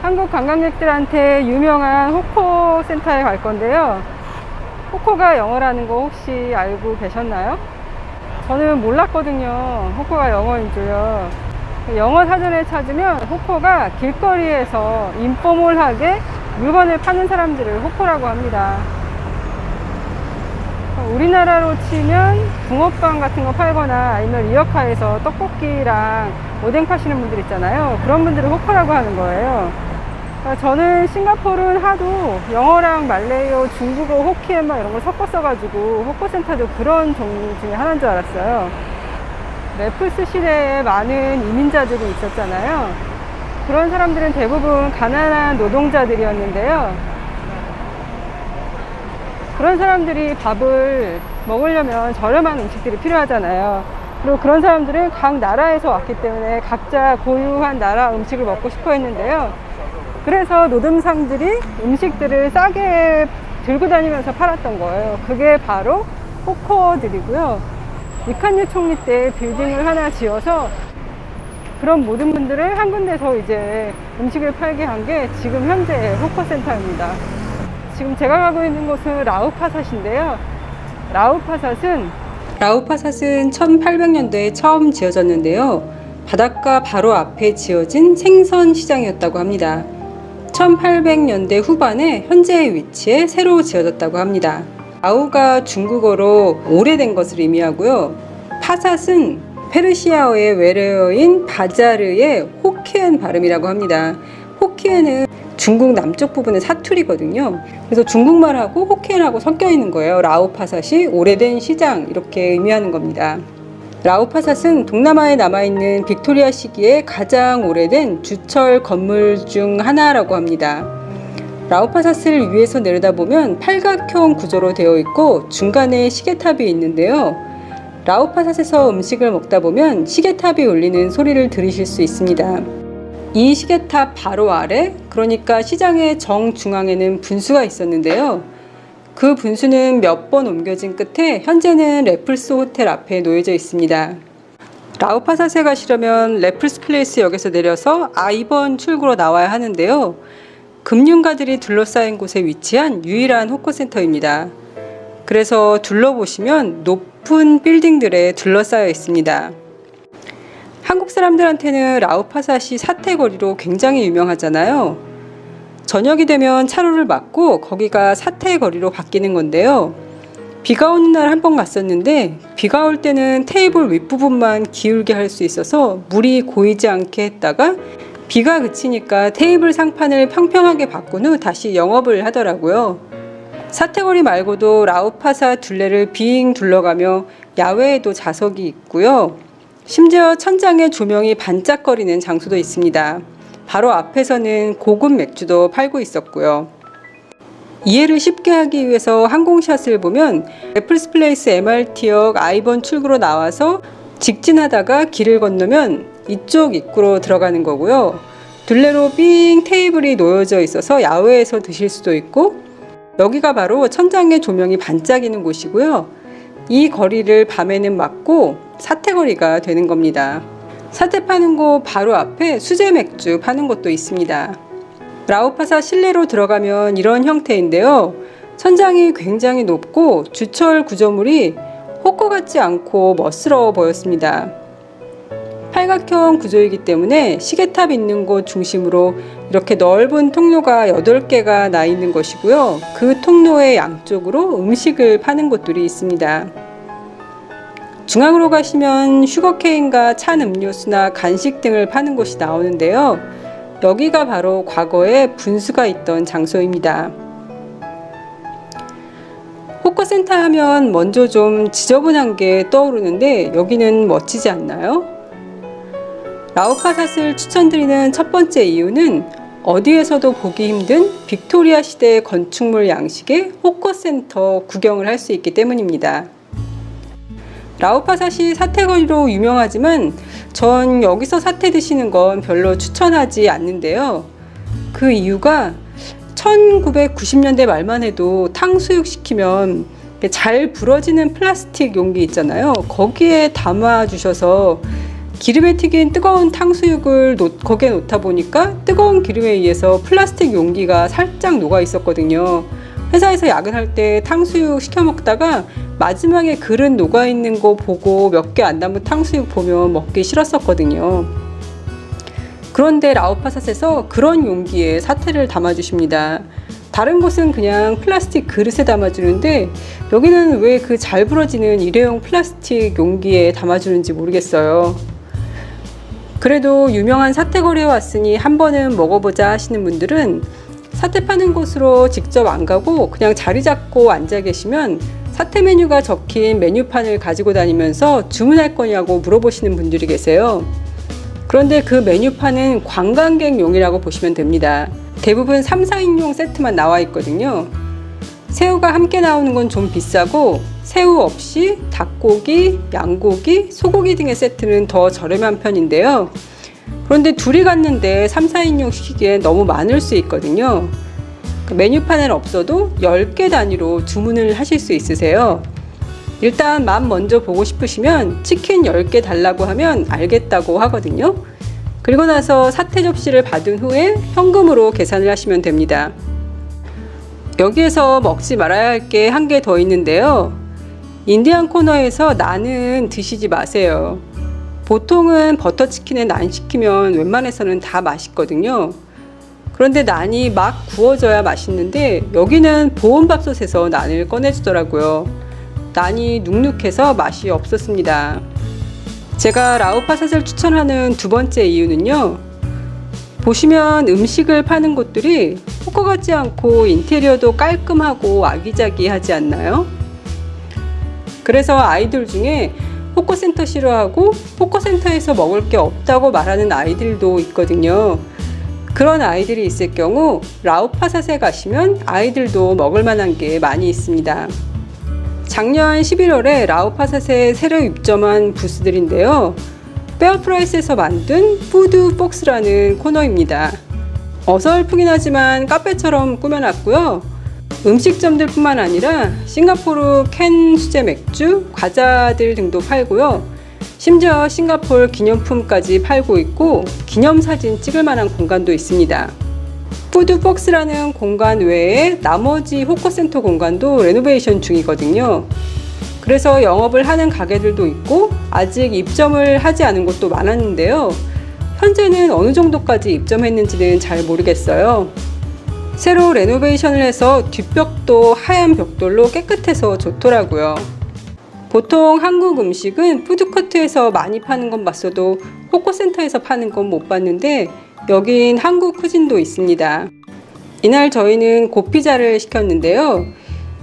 한국 관광객들한테 유명한 호코 센터에 갈 건데요. 호코가 영어라는 거 혹시 알고 계셨나요? 저는 몰랐거든요. 호코가 영어인 줄요. 영어 사전에 찾으면 호코가 길거리에서 인포몰하게 물건을 파는 사람들을 호코라고 합니다. 우리나라로 치면 붕어빵 같은 거 팔거나 아니면 리어카에서 떡볶이랑 오뎅 파시는 분들 있잖아요. 그런 분들을 호커라고 하는 거예요. 그러니까 저는 싱가포르는 하도 영어랑 말레이어, 중국어, 호키엔 막 이런 걸 섞었어가지고 호커센터도 그런 종류 중에 하나인 줄 알았어요. 레프스 시대에 많은 이민자들이 있었잖아요. 그런 사람들은 대부분 가난한 노동자들이었는데요. 그런 사람들이 밥을 먹으려면 저렴한 음식들이 필요하잖아요. 그리고 그런 사람들은 각 나라에서 왔기 때문에 각자 고유한 나라 음식을 먹고 싶어 했는데요. 그래서 노동상들이 음식들을 싸게 들고 다니면서 팔았던 거예요. 그게 바로 호커들이고요. 이칸유 총리 때 빌딩을 하나 지어서 그런 모든 분들을 한 군데서 이제 음식을 팔게 한 게 지금 현재 호커센터입니다. 지금 제가 가고 있는 곳은 라우파삿인데요. 라우파삿은 라우파삿은 1800년대에 처음 지어졌는데요. 바닷가 바로 앞에 지어진 생선 시장이었다고 합니다. 1800년대 후반에 현재의 위치에 새로 지어졌다고 합니다. 라우가 중국어로 오래된 것을 의미하고요. 파삿은 페르시아어의 외래어인 바자르의 호키엔 발음이라고 합니다. 호키엔은 중국 남쪽 부분의 사투리거든요. 그래서 중국말하고 호키엔하고 섞여 있는 거예요. 라오파삿이 오래된 시장 이렇게 의미하는 겁니다. 라오파삿은 동남아에 남아있는 빅토리아 시기에 가장 오래된 주철 건물 중 하나라고 합니다. 라오파삿을 위에서 내려다보면 팔각형 구조로 되어 있고 중간에 시계탑이 있는데요. 라오파삿에서 음식을 먹다 보면 시계탑이 울리는 소리를 들으실 수 있습니다. 이 시계탑 바로 아래, 그러니까 시장의 정중앙에는 분수가 있었는데요. 그 분수는 몇 번 옮겨진 끝에 현재는 레플스 호텔 앞에 놓여져 있습니다. 라우파사세 가시려면 레플스 플레이스 역에서 내려서 I2번 출구로 나와야 하는데요. 금융가들이 둘러싸인 곳에 위치한 유일한 호커센터입니다. 그래서 둘러보시면 높은 빌딩들에 둘러싸여 있습니다. 한국 사람들한테는 라우파삿이 사태거리로 굉장히 유명하잖아요. 저녁이 되면 차로를 막고 거기가 사태거리로 바뀌는 건데요. 비가 오는 날 한 번 갔었는데 비가 올 때는 테이블 윗부분만 기울게 할 수 있어서 물이 고이지 않게 했다가 비가 그치니까 테이블 상판을 평평하게 바꾼 후 다시 영업을 하더라고요. 사태거리 말고도 라우파사 둘레를 빙 둘러가며 야외에도 좌석이 있고요. 심지어 천장에 조명이 반짝거리는 장소도 있습니다. 바로 앞에서는 고급 맥주도 팔고 있었고요. 이해를 쉽게 하기 위해서 항공샷을 보면 애플스 플레이스 MRT역 아이번 출구로 나와서 직진하다가 길을 건너면 이쪽 입구로 들어가는 거고요. 둘레로 빙 테이블이 놓여져 있어서 야외에서 드실 수도 있고 여기가 바로 천장에 조명이 반짝이는 곳이고요. 이 거리를 밤에는 막고 사태거리가 되는 겁니다. 사태 파는 곳 바로 앞에 수제 맥주 파는 곳도 있습니다. 라오파사 실내로 들어가면 이런 형태인데요. 천장이 굉장히 높고 주철 구조물이 호커 같지 않고 멋스러워 보였습니다. 팔각형 구조이기 때문에 시계탑 있는 곳 중심으로 이렇게 넓은 통로가 8개가 나 있는 것이고요. 그 통로의 양쪽으로 음식을 파는 곳들이 있습니다. 중앙으로 가시면 슈거케인과 찬 음료수나 간식 등을 파는 곳이 나오는데요. 여기가 바로 과거에 분수가 있던 장소입니다. 호커센터 하면 먼저 좀 지저분한 게 떠오르는데 여기는 멋지지 않나요? 라우파삿을 추천드리는 첫 번째 이유는 어디에서도 보기 힘든 빅토리아 시대의 건축물 양식의 호커센터 구경을 할 수 있기 때문입니다. 라우파삿이 사태거리로 유명하지만 전 여기서 사태 드시는 건 별로 추천하지 않는데요. 그 이유가 1990년대 말만 해도 탕수육 시키면 잘 부러지는 플라스틱 용기 있잖아요. 거기에 담아 주셔서 기름에 튀긴 뜨거운 탕수육을 놓- 거기에 놓다 보니까 뜨거운 기름에 의해서 플라스틱 용기가 살짝 녹아 있었거든요. 회사에서 야근할 때 탕수육 시켜 먹다가 마지막에 그릇 녹아 있는 거 보고 몇 개 안 남은 탕수육 보면 먹기 싫었었거든요. 그런데 라오파삿에서 그런 용기에 사태를 담아주십니다. 다른 곳은 그냥 플라스틱 그릇에 담아주는데 여기는 왜 그 잘 부러지는 일회용 플라스틱 용기에 담아주는지 모르겠어요. 그래도 유명한 사태거리에 왔으니 한 번은 먹어보자 하시는 분들은 사태 파는 곳으로 직접 안 가고 그냥 자리 잡고 앉아 계시면 사태 메뉴가 적힌 메뉴판을 가지고 다니면서 주문할 거냐고 물어보시는 분들이 계세요. 그런데 그 메뉴판은 관광객용이라고 보시면 됩니다. 대부분 3, 4인용 세트만 나와 있거든요. 새우가 함께 나오는 건 좀 비싸고 새우 없이 닭고기, 양고기, 소고기 등의 세트는 더 저렴한 편인데요. 그런데 둘이 갔는데 3, 4인용 시키기에 너무 많을 수 있거든요. 그 메뉴판엔 없어도 10개 단위로 주문을 하실 수 있으세요. 일단 맛 먼저 보고 싶으시면 치킨 10개 달라고 하면 알겠다고 하거든요. 그리고 나서 사태 접시를 받은 후에 현금으로 계산을 하시면 됩니다. 여기에서 먹지 말아야 할 게 한 개 더 있는데요. 인디안 코너에서 나는 드시지 마세요. 보통은 버터치킨에 난 시키면 웬만해서는 다 맛있거든요. 그런데 난이 막 구워져야 맛있는데 여기는 보온밥솥에서 난을 꺼내주더라고요. 난이 눅눅해서 맛이 없었습니다. 제가 라우파삿을 추천하는 두 번째 이유는요. 보시면 음식을 파는 곳들이 호커 같지 않고 인테리어도 깔끔하고 아기자기하지 않나요? 그래서 아이들 중에 포커센터 싫어하고 포커센터에서 먹을 게 없다고 말하는 아이들도 있거든요. 그런 아이들이 있을 경우 라우파삿에 가시면 아이들도 먹을 만한 게 많이 있습니다. 작년 11월에 라우파삿에 새로 입점한 부스들인데요. 페어프라이스에서 만든 푸드 복스라는 코너입니다. 어설프긴 하지만 카페처럼 꾸며놨고요. 음식점들 뿐만 아니라 싱가포르 캔 수제 맥주, 과자들 등도 팔고요. 심지어 싱가포르 기념품까지 팔고 있고 기념사진 찍을 만한 공간도 있습니다. 푸드복스라는 공간 외에 나머지 호커센터 공간도 레노베이션 중이거든요. 그래서 영업을 하는 가게들도 있고 아직 입점을 하지 않은 곳도 많았는데요. 현재는 어느 정도까지 입점했는지는 잘 모르겠어요. 새로 레노베이션을 해서 뒷벽도 하얀 벽돌로 깨끗해서 좋더라고요. 보통 한국 음식은 푸드코트에서 많이 파는 건 봤어도 호커센터에서 파는 건 못 봤는데 여긴 한국 쿠진도 있습니다. 이날 저희는 고피자를 시켰는데요.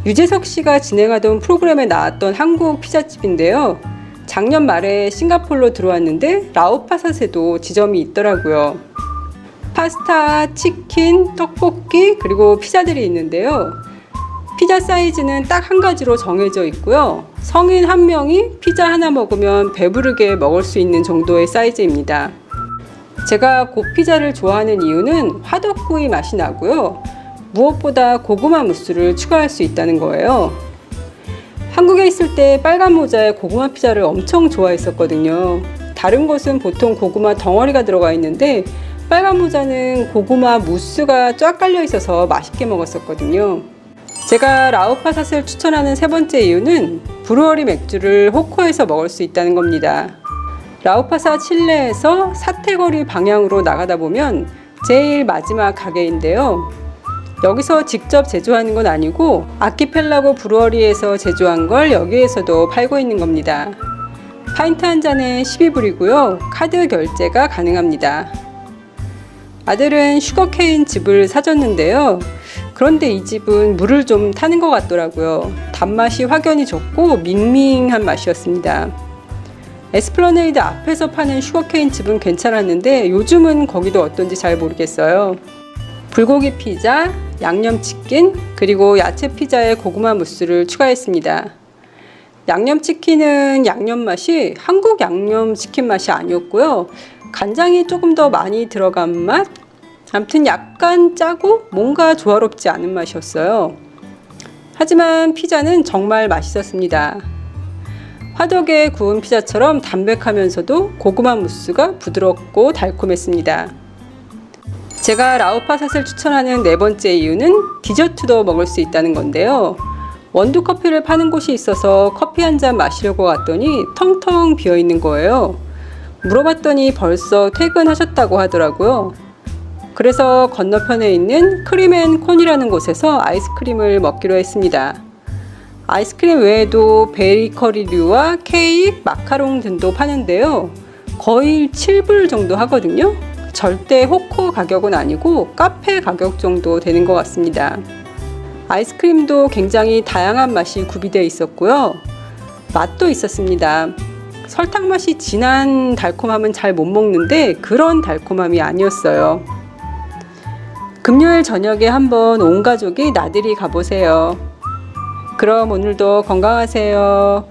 유재석 씨가 진행하던 프로그램에 나왔던 한국 피자집인데요. 작년 말에 싱가폴로 들어왔는데 라오파삿에도 지점이 있더라고요. 파스타, 치킨, 떡볶이, 그리고 피자들이 있는데요. 피자 사이즈는 딱 한 가지로 정해져 있고요. 성인 한 명이 피자 하나 먹으면 배부르게 먹을 수 있는 정도의 사이즈입니다. 제가 고피자를 좋아하는 이유는 화덕구이 맛이 나고요. 무엇보다 고구마 무스를 추가할 수 있다는 거예요. 한국에 있을 때 빨간 모자에 고구마 피자를 엄청 좋아했었거든요. 다른 곳은 보통 고구마 덩어리가 들어가 있는데 빨간 모자는 고구마 무스가 쫙 깔려 있어서 맛있게 먹었었거든요. 제가 라우파삿을 추천하는 세 번째 이유는 브루어리 맥주를 호코에서 먹을 수 있다는 겁니다. 라우파사 칠레에서 사태거리 방향으로 나가다 보면 제일 마지막 가게인데요. 여기서 직접 제조하는 건 아니고 아키펠라고 브루어리에서 제조한 걸 여기에서도 팔고 있는 겁니다. 파인트 한 잔에 12불이고요. 카드 결제가 가능합니다. 아들은 슈거케인 즙을 사줬는데요. 그런데 이 집은 물을 좀 타는 것 같더라고요. 단맛이 확연히 적고 밍밍한 맛이었습니다. 에스플러네이드 앞에서 파는 슈거케인 즙은 괜찮았는데 요즘은 거기도 어떤지 잘 모르겠어요. 불고기 피자, 양념치킨, 그리고 야채 피자에 고구마 무스를 추가했습니다. 양념치킨은 양념 맛이 한국 양념치킨 맛이 아니었고요. 간장이 조금 더 많이 들어간 맛? 아무튼 약간 짜고 뭔가 조화롭지 않은 맛이었어요. 하지만 피자는 정말 맛있었습니다. 화덕에 구운 피자처럼 담백하면서도 고구마 무스가 부드럽고 달콤했습니다. 제가 라우파삿을 추천하는 네 번째 이유는 디저트도 먹을 수 있다는 건데요. 원두 커피를 파는 곳이 있어서 커피 한 잔 마시려고 갔더니 텅텅 비어 있는 거예요. 물어봤더니 벌써 퇴근하셨다고 하더라고요. 그래서 건너편에 있는 크림앤콘이라는 곳에서 아이스크림을 먹기로 했습니다. 아이스크림 외에도 베이커리류와 케이크, 마카롱 등도 파는데요. 거의 7불 정도 하거든요. 절대 호코 가격은 아니고 카페 가격 정도 되는 것 같습니다. 아이스크림도 굉장히 다양한 맛이 구비되어 있었고요. 맛도 있었습니다. 설탕 맛이 진한 달콤함은 잘 못 먹는데 그런 달콤함이 아니었어요. 금요일 저녁에 한번 온 가족이 나들이 가보세요. 그럼 오늘도 건강하세요.